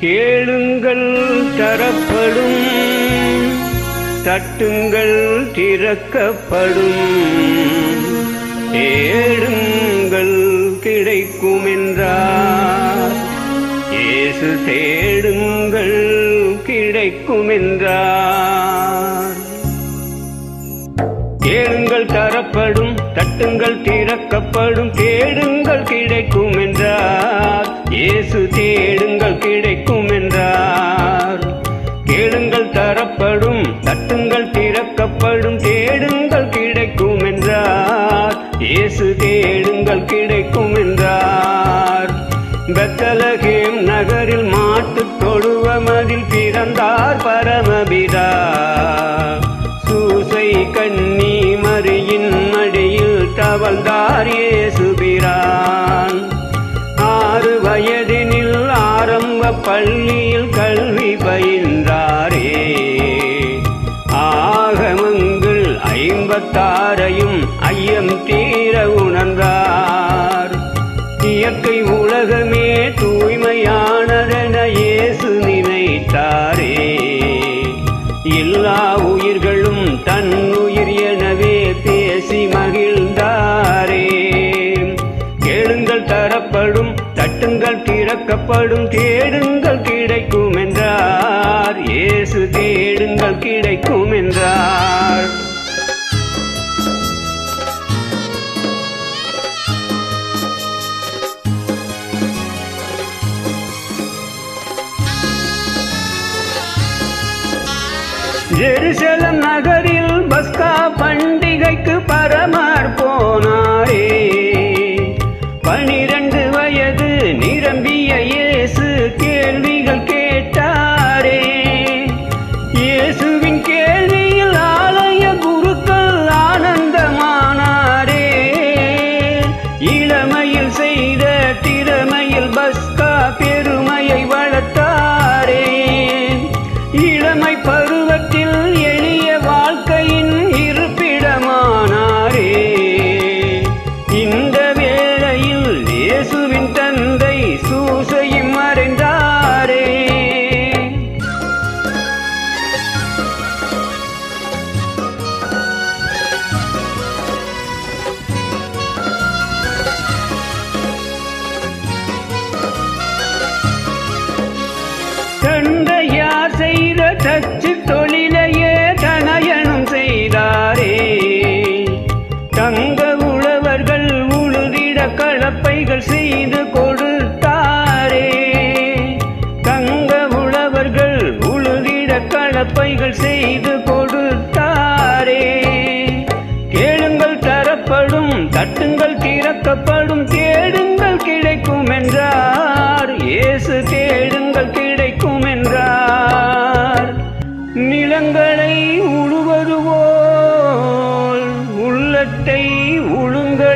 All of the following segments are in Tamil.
கேளுங்கள் தரப்படும். தட்டுங்கள் திறக்கப்படும். தேடுங்கள் கிடைக்கும் என்றார் இயேசு தேடுங்கள் கிடைக்கும் என்றார் கேளுங்கள் தரப்படும். தட்டுங்கள் திறக்கப்படும். தேடுங்கள் கிடைக்கும் என்றார் இயேசு தேடுங்கள் கிடைக்கும் என்றார் கேளுங்கள் தரப்படும் தட்டுங்கள் திறக்கப்படும் தேடுங்கள் கிடைக்கும் என்றார் இயேசு தேடுங்கள் கிடைக்கும் என்றார் பெத்தலகேம் நகரில் மாட்டு தொழுவமதில் பிறந்தார் பரம பள்ளியில் கல்வி பயின்றாரே. ஆகமங்கள் ஐம்பத்தாரையும் ஐயம் தீர உணர்ந்தார். இயற்கை உலகமே தூய்மையானதென இயேசு நினைத்தாரே. எல்லா உயிர்களும் தன் எனவே பேசி மகிழ்ந்தாரே. கேளுங்கள் தரப்படும் தட்டுங்கள் திறக்கப்படும் தேடுங்கள் கிடைக்கும் என்றார் இயேசு தேடுங்கள் கிடைக்கும் என்றார் ஜெருசலம் நகரில் பஸ்கா பண்டி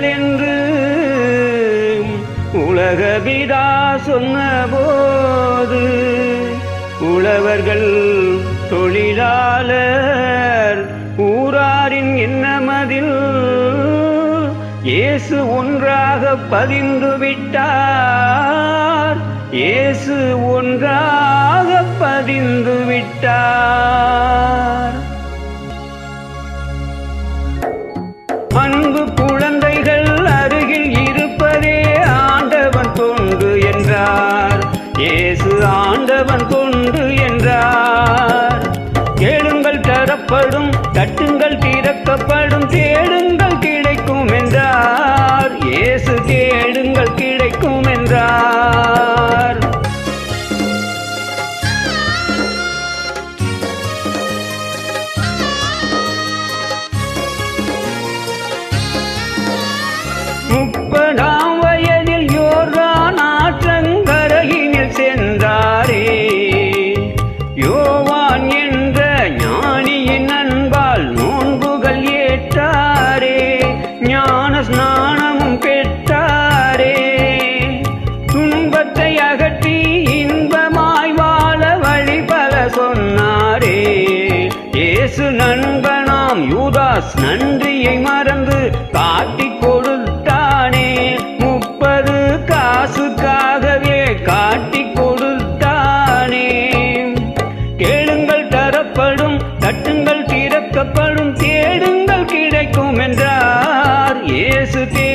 என்று உலகபிதா சொன்னபோது உழவர்கள் தொழிலாளர் ஊராரின் எண்ணமதில் இயேசு ஒன்றாக பதிந்து விட்டார். இயேசு ஒன்றாக பதிந்து விட்டார். கேளுங்கள் தரப்படும் பேசு பே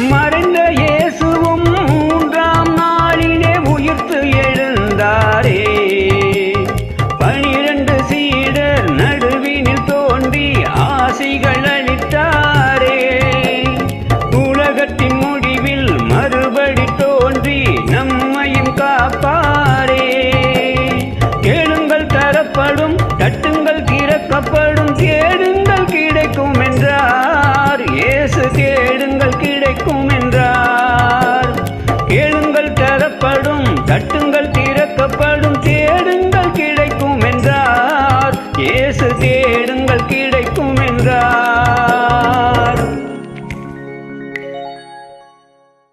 மறைந்த